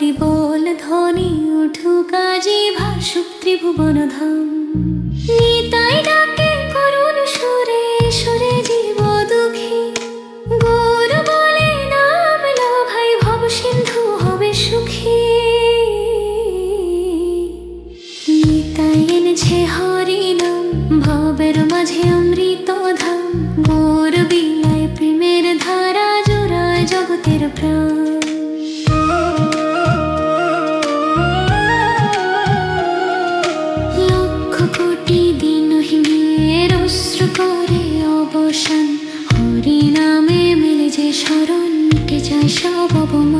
হরিবোল ধ্বনি উঠু কাজে ভাসুক ত্রিভুবন ধাম। নিতাই ডাকে করুণ সুরে সুরে জীব দুঃখী। গৌর বলে, নাম ভাই, ভব সিন্ধু হবে সুখী। নিতাই এনেছে হয় অবসান হরি নামে মিলে যে শরণ কে যায় সব অপমান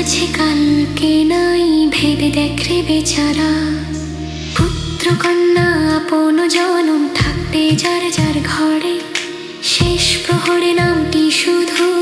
আছে কালকে নাই ভেবে দেখ রে বেচারা। পুত্র কন্যা আপন জনম থাকবে যার যার ঘরে। শেষ প্রহরে নামটি শুধু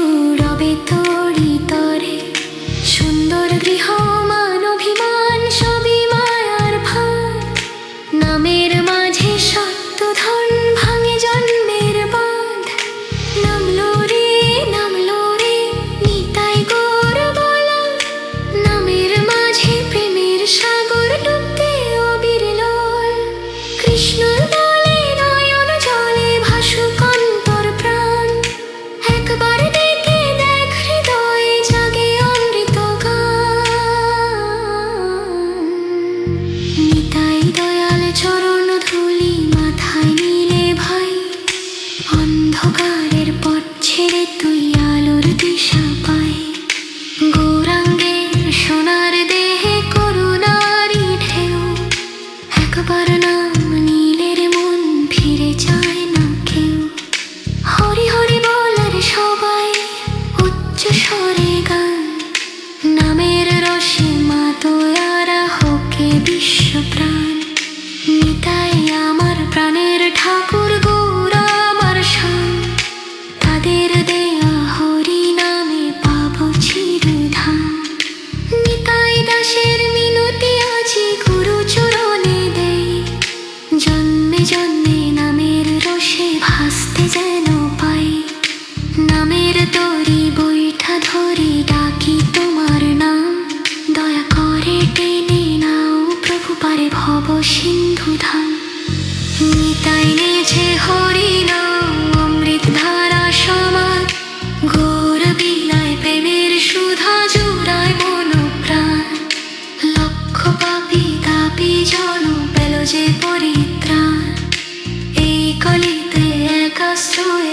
তয়ারা হোকে বিশ্ব প্রাণ আমার প্রাণের ঠাকুর গৌর তাদের দেয়া হরি নামে পাব চিরধাম। নিতাই দাসের মিনতি আজি গুরু চরণে দেই। জন্মে জন্মে নামের রসে ভাসতে যেন পাই। নামের তরি বৈঠা ধরি ডাকি জন পেল যে পরিত্রাণ। এই কলিতে একাশ্রয়